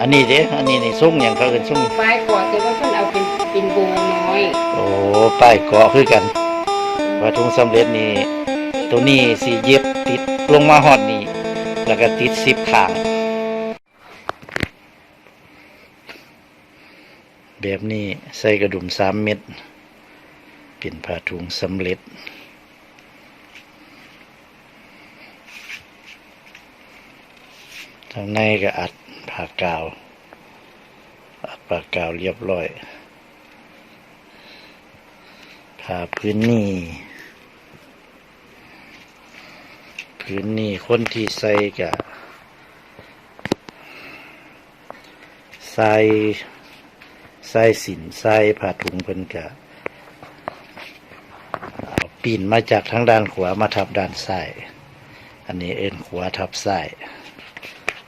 อันนี้เด้อันนี้นี่ส่งอย่างเขาเป็นส่งปลายกอดแต่ว่าเพิ่นเอาเป็นเป็นวงน้อยโอ้ป้ายเกาะคือกันว่าถุงสำเร็จนี่ตัวนี้สีเย็บติดลงมาหอดนี่แล้วก็ติดสิบข้าง แบบนี้ใส่กระดุมสามเม็ด เป็นผ้าถุงสำเร็จ ทางในก็อัดผ้ากาว อัดผ้ากาวเรียบร้อย ผ้าพื้นนี่พื้นนี่คนที่ใส่กับใส่ใส่สินใส่ผ้าถุงเพิ่นกะ ปีนมาจากทางด้านขวามาทับด้านซ้าย อันนี้เอ็นขวาทับซ้าย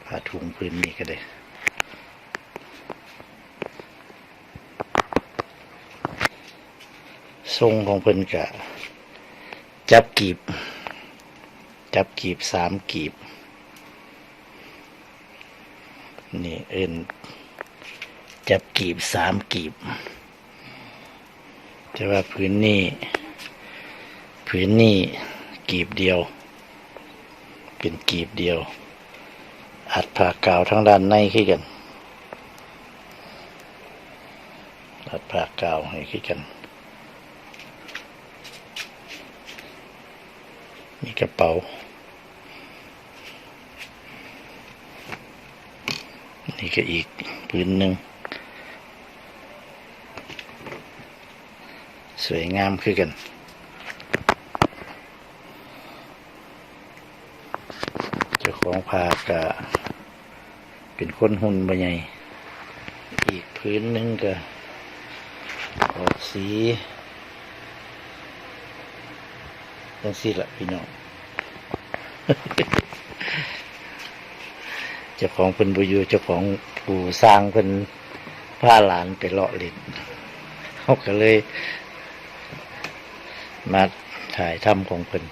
ผ้าถุงพื้นนี่ก็ได้ทรงของเพิ่นกะ จับกีบ จับกีบสามกีบ นี่เอินจับกีบสามกีบ แต่ว่าพื้นนี่ พื้นนี่กีบเดียว เป็นกีบเดียว อัดผ่ากาวทั้งด้านในขึ้นกัน อัดผ่ากาวให้ขึ้นกัน มีกระเป๋านี่ก็อีกพื้นหนึ่ง สวยงามคือกัน เจ้า ของผากะเป็นคนหุ่นบะใหญ่อีกพื้นหนึ่งก็ออกสีจังสีละพี่น้องเจ้าของเป็นบุยูเจ้าของผู้สร้างเป็นพาหลานไปเลาะเล่นเขาก็เลย มาถ่ายทำของเพิ่น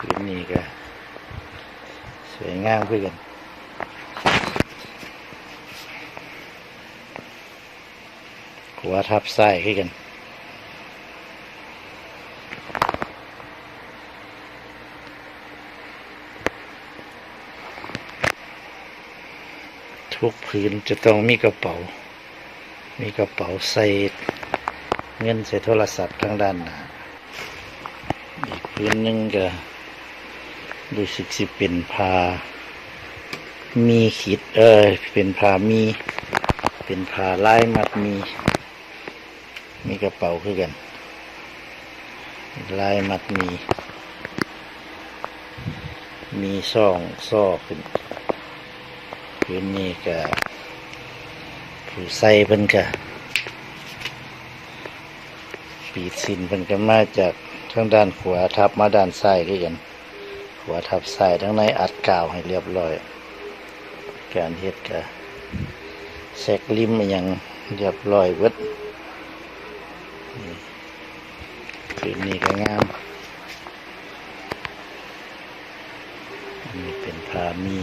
พื้ นนี้ก็สวยงามเพื่อกันหัวทับไส้ขึ้นกันทุกพื้นจะต้องมีกระเป๋า มีกระเป๋าใส่เงินใส่โทรศัพท์ทางด้านหน้าอีกพื้นหนึ่งก็ รู้สึกสิเป็นพา มีขีดเออเป็นพามี เป็นพาลายมัดมี มีกระเป๋าคือกันลายมัดมี มีซ่องซ่อขึ้นพื้นนี้ก็ผู้ใส่เพิ่นก็ปีดสินเพิ่นก็มาจากทางด้านขวาทับมาด้านซ้ายคือกัน วาทับซ้ายทั้งในอัดกาวให้เรียบร้อย การเฮ็ดก็แซกริมอหยังเรียบร้อยเบิดนี่พื้นนี้ก็งามอันนี้เป็นพามี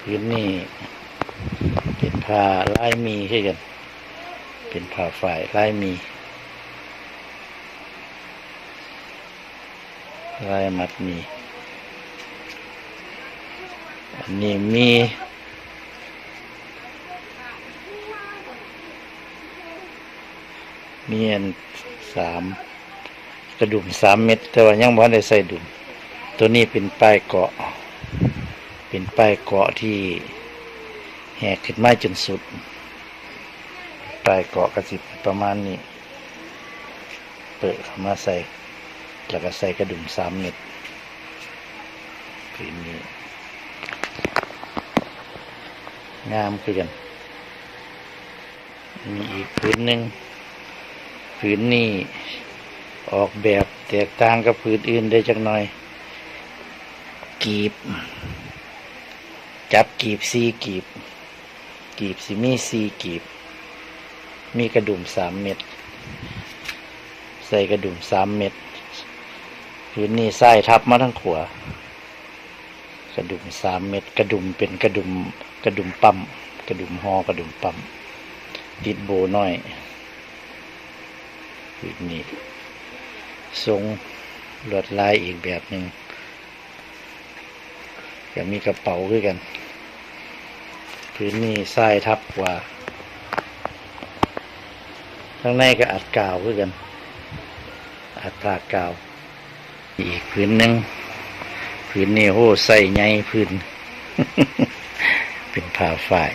พื้นนี่เป็นผ้าลายมีใช่กัน เป็นผ้าฝ่ายลายมีไลายมัดมีอันนี้มีมีอันสามกระดุมสามเม็ดแต่ว่ายังบ่ได้ใส่ดุม ตัวนี้เป็นป้ายเกาะ เป็นป้ายเกาะที่แหกขึ้นมาจนสุด ป้ายเกาะกระสิบประมาณนี้ เปิดเข้ามาใส่แล้วก็ใส่กระดุมสามเม็ดพื้นนี้ งามคือกัน มีอีกพื้นหนึ่งพื้นนี้ออกแบบแตกต่างกับพื้นอื่นได้จักหน่อย กีบ จับกีบสี่กีบ กีบสิมีสี่กีบ มีกระดุมสามเม็ด ใส่กระดุมสามเม็ดพื้นนี่ไส้ทับมาทั้งขวากระดุมสามเม็ด กระดุมเป็นกระดุมกระดุมปั๊มกระดุมหอกระดุมปั๊มติดโบน้อยพื้นนี่ทรงลวดลายอีกแบบหนึ่งก็มีกระเป๋าด้วยกัน พื้นนี่ไส้ทับกว่า ข้างในก็อัดกาวด้วยกัน อัดผากกาว อีกพื้นหนึ่งพื้นนี่โหใส่ใหญ่พื้นเป็นผ้าฝ้าย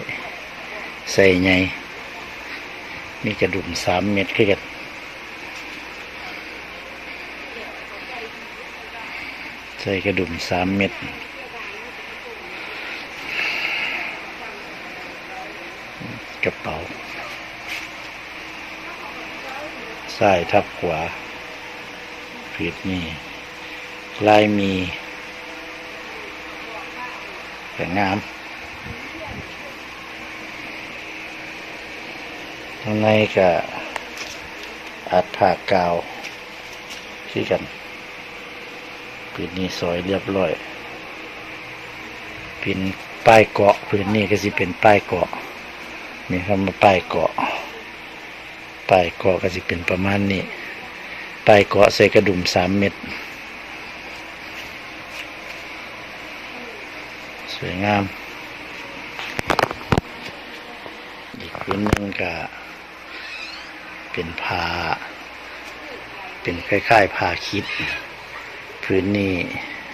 ใส่ใหญ่กระดุมสามเม็ดคือกันใส่กระดุมสามเม็ดกระเป๋า ซ้ายทับขวาผิดนี่ ลายมีแต่งามข้างในก็อัดผากกาวที่กันผืนนี้สอยเรียบร้อยเป็นป้ายเกาะผืนนี้ก็สิเป็นป้ายเกาะมีคำว่าป้ายเกาะ ป้ายเกาะก็สิเป็นประมาณนี้ป้ายเกาะใส่กระดุมสามเม็ดสวยงาม อีกพื้นหนึ่งก็เป็นผ้าเป็นคล้ายๆผ้าคิดพื้นนี้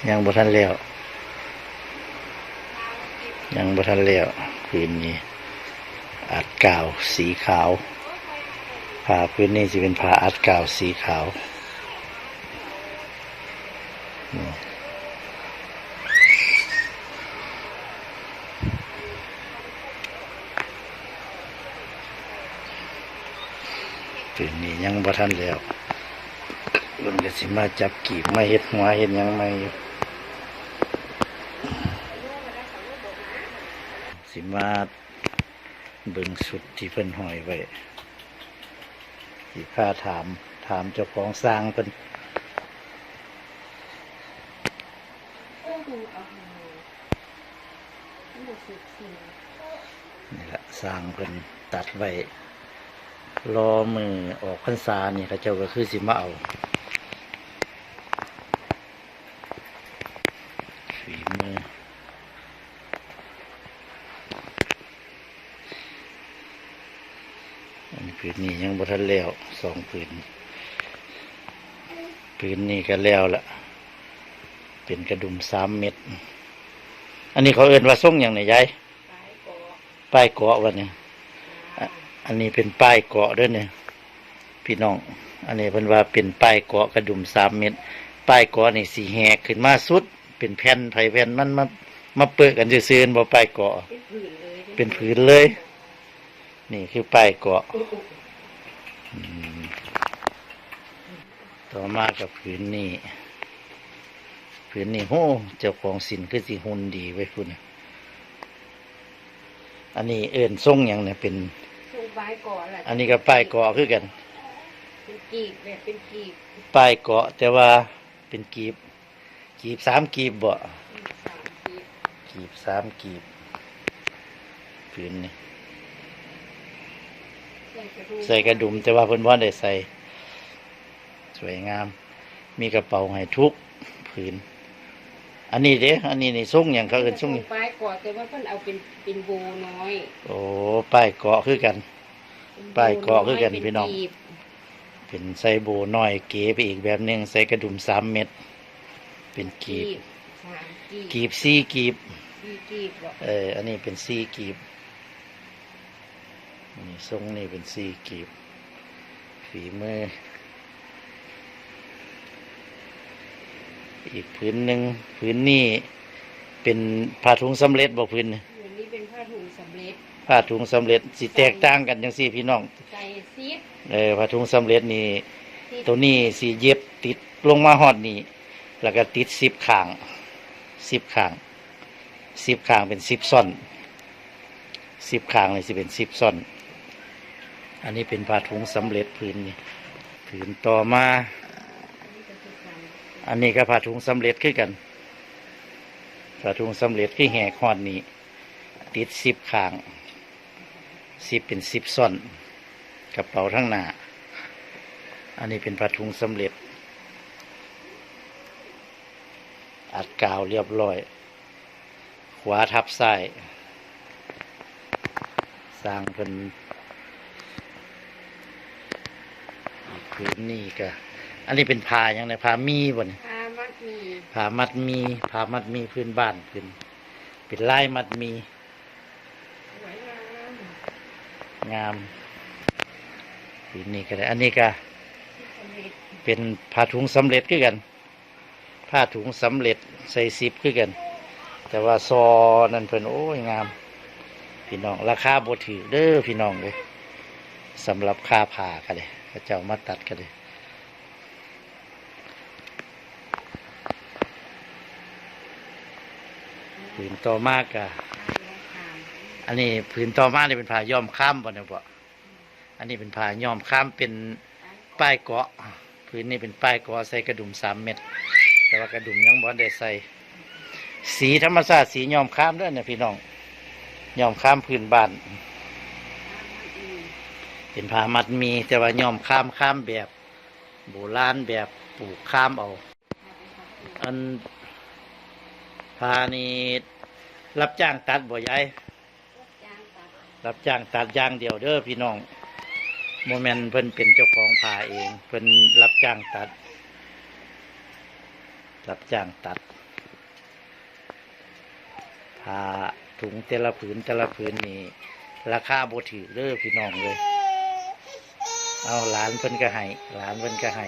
ยังบ่ทันแล้วยังบ่ทันแล้วพื้นนี้อัดกาวสีขาว ผ้าพื้นนี้จะเป็นผ้าอัดกาวสีขาวอืมพื้นนี้ยังบ่ทันแล้วมันก็สิมาจับกีบมาเฮ็ดหัวเฮ็ดยังไม่อยู่สิมาเบิ่งสุดที่เพิ่นหอยไว้ สีข้าถาม ถามเจ้าของสร้างเป็นนี่แหละสร้างเป็นตัดไว้รอมือออกพรรษานี่เขาเจ้าก็คือสิมาเอาฝีมืออันนี้ ผืนนี้ยังบ่ทันแล้วสองผืนผืนนี้ก็แล้วละเป็นกระดุมสามเม็ด อันนี้เขาเอิ้นว่าส่งอย่างไหนยายปลายเกาะป้ายเกาะวันนี้อันนี้เป็นป้ายเกาะด้วยเนี่ยพี่น้อง อันนี้เพิ่นว่าเป็นป้ายเกาะกระดุมสามเม็ดป้ายเกาะนี่สีแหกขึ้นมาสุด เป็นแผ่นไผ่แผ่นมันมามาเปิดกันซื่อๆบ่ป้ายเกาะเป็นผืนเลยเป็ นผืนเลยนี่คือป้ายเกาะอืมต่อมากับผืนนี้ผืนนี้โหเจ้าของสินคือสิหุ่นดีไว้พุ่นน่ะอันนี้เอิ้นทรงหยังเนี่ยเป็นสูงปลายเกาะแหละอันนี้ก็ป้ายเกาะคือกัน เป็นกีบแบบเป็นกีบป้ายเกาะ แต่ว่าเป็นกีบ กีบสามกีบบ่สามกีบกีบสามกีบผืนนี่ ใส่กระดุมใส่กระดุม แต่ว่าเพิ่นว่าได้ใส่ สวยงาม มีกระเป๋าให้ทุกผืน อันนี้เด้อันนี้นี่ส่งอย่างเขาเอิ้นส่งหยังปลายเกาะแต่ว่าเพิ่นเอาเป็นเป็นโบน้อย โอ้ป้ายเกาะคือกันเป็นโปลายเกาะคือกันเป็พี่น้องกีบเป็นใส่โบน้อยเก๋ไปอีกแบบหนึงใส่กระดุมสามเม็ด เป็นกีบสามกีบกีบสี่กีบสี่กีบหรอกเออ อันนี้เป็นสี่กีบ นี่ทรงนี่เป็นสี่กีบ ฝีมือ อีกพื้นหนึ่งพื้นนี่เป็นผ้าถุงสำเร็จบ่พื้นนี่อันนี้เป็นผ้าถุงสำเร็จผ้าถุงสำเร็จสิแตกต่างกันจังสี่พี่น้องใส่ซีดเออผ้าถุงสำเร็จนี่ซีดตัวนี้สีเย็บติดลงมาหอดนี่แล้วก็ติดซิปข้างสิบข้างสิบข้างเป็นสิบซ่อนสิบข้างเลยสิเป็นสิบซ่อน อันนี้เป็นผ้าถุงสำเร็จผืนนี่ผืนต่อมา อันนี้ก็ผ้าถุงสำเร็จคือกันผ้าถุงสำเร็จคือแหกหอดนี้ ติดสิบข้างสิบเป็นสิบซ่อนกระเป๋าทั้งหน้า อันนี้เป็นผ้าถุงสำเร็จ อัดกาวเรียบร้อย ขวาทับซ้ายสร้างเป็นอีก พื้นนี่ก็อันนี้เป็นผ้าอย่างไรผ้ามีบ่เนี่ยพามัดหมีผ้ามัดมีผ้ามัดมีพื้นบ้านพื้นเป็นลายมัดมีสวยงามงามพื้นนี่ก็ได้อันนี้ก็สำเร็จเป็นผ้าถุงสำเร็จคือกัน ผ้าถุงสำเร็จใส่ซิปคือกัน แต่ว่าซอนั่นเพิ่นโอ้ยงาม พี่น้องราคาบ่ถือเด้อพี่น้องเลยสำหรับค่าผ่าก็เลย เขาเจ้ามาตัดก็เลยผืนต่อมากอะอันนี้ผืนต่อมากนี่เป็นผ้าย้อมข้ามบ่เนี่ยบ่อันนี้เป็นผ้าย้อมข้ามเป็นป้ายเกาะพื้นนี่เป็นป้ายเกาะใส่กระดุมสามเม็ด แต่ว่ากระดุมยังบ่ได้ใส่ สีธรรมชาติสียอมข้ามด้วยเนี่ยพี่น้องยอมข้ามพื้นบ้าน เป็นผ้ามัดมีแต่ว่ายอมข้ามข้ามแบบโบราณแบบปลูกข้ามเอาอันผ้านี่รับจ้างตัดบ่ยายจ้างตัดรับจ้างตัดย่างเดียวเด้อพี่น้องโมเมนเพิ่นเป็นเจ้าของผ้าเองเพิ่นรับจ้างตัด รับจ้างตัดผ้าถุงแต่ละผืนแต่ละผืนนี่ราคาบ่ถือเด้อพี่น้องเลย เอาหลานเพิ่นก็ให้หลานเพิ่นก็ให้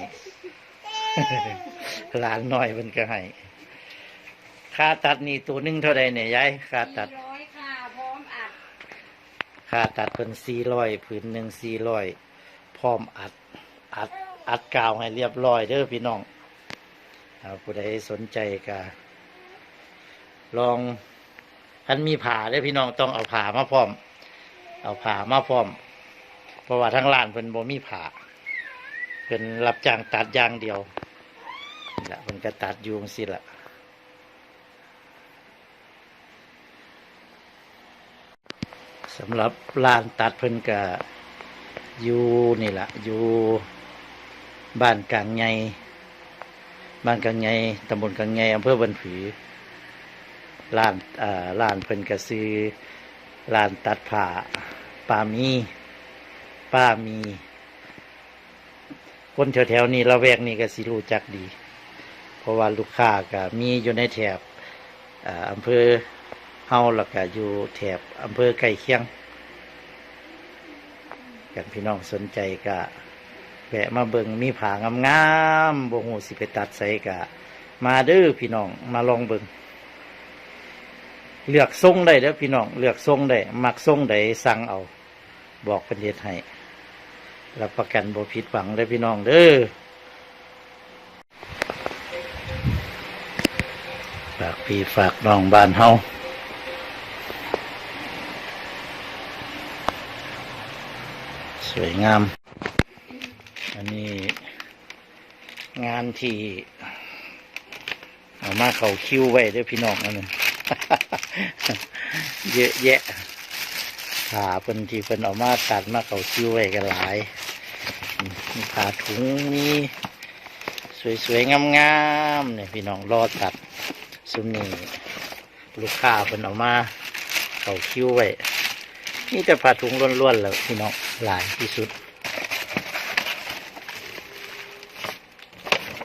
หลานน้อยเพิ่นก็ให้ค่าตัดนี่ตัวหนึงเท่าใดเนี่ยยายค่าตัดสี่ร้อยค่ะพร้อมอัดค่าตัดเป็นสี่ร้อยผืนหนึ่งสี่ร้อยพร้อมอัด อัดอัดกาวให้เรียบร้อยเด้อพี่น้องเอาผู้ใดสนใจก็ลองคันมีผ่าเด้อพี่น้องต้องเอาผ่ามาพร้อม เอาผ่ามาพร้อม เพราะว่าทั้งร้านเพิ่นบ่มีผ่าเพิ่นรับจ้างตัดยางเดียวนี่ละเพิ่นก็ตัดยู่จังซี่ละสำหรับร้านตัดเพิ่นก็อยู่นี่แหละอยู่บ้านกลางไงบ้านกลางไงตำบลกลางไงอำเภอบันผือร้านอ่าร้านเพิ่นก็ซื้อร้านตัดผ้าปามี ป้ามี คนแถวๆนี้ละแวกนี้ก็สิรู้จักดี เพราะว่าลูกค้าก็มีอยู่ในแถบอำเภอเฮาแล้วก็อยู่แถบอำเภอใกล้เคียงกันพี่น้องสนใจก็แวะมาเบิงมีผางามๆบ่หูสิไปตัดใส่กะ มาเด้อพี่น้องมาลองเบิงเลือกทรงได้เด้อพี่น้องเลือกทรงได้มักทรงใดสั่งเอา บอกเป็นเฮ็ดให้ รับประกันบ่ผิดหวังเด้อพี่น้องเด้อฝากพี่ฝากน้องบ้านเฮาสวยงาม อันนี้งานที่ เอามาเขาคิ้วไว้ด้วยพี่น้องอันนึงเยอะแยะผ่าเพิ่นที่เพิ่นเอามาตัดมาเขาคิ้วไว้กันหลาย มีผ่าถุงมีสวยๆงามๆเนี่ยพี่น้องรอตัดซุมนี้ลูกค้าเพิ่นเอามาเขาคิ้วไว้นี่แต่ผ้าถุงล้วนๆแล้วพี่น้องหลายที่สุด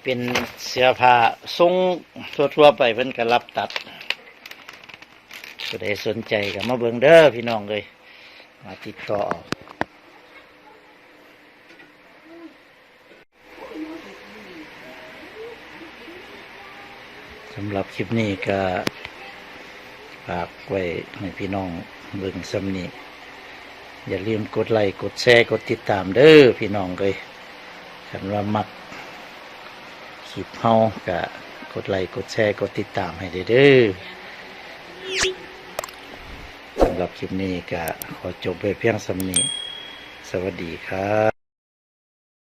เป็นเสื้อผ้าทรงทั่วๆไปเพิ่นก็รับตัดผู้ใดสนใจก็มาเบิ่งเด้อพี่น้องเลยมาติดต่อเอา สำหรับคลิปนี้ก็ฝากไว้ให้พี่น้องเบิ่งซ้ำนีอย่าลืมกดไลค์กดแชร์กดติดตามเด้อพี่น้องเลยคันว่ามักคลิปเฮากะกดไลค์กดแชร์กดติดตามให้เด้อสำหรับคลิปนี้ก็ขอจบไปเพียงสำนีสวัสดีครับ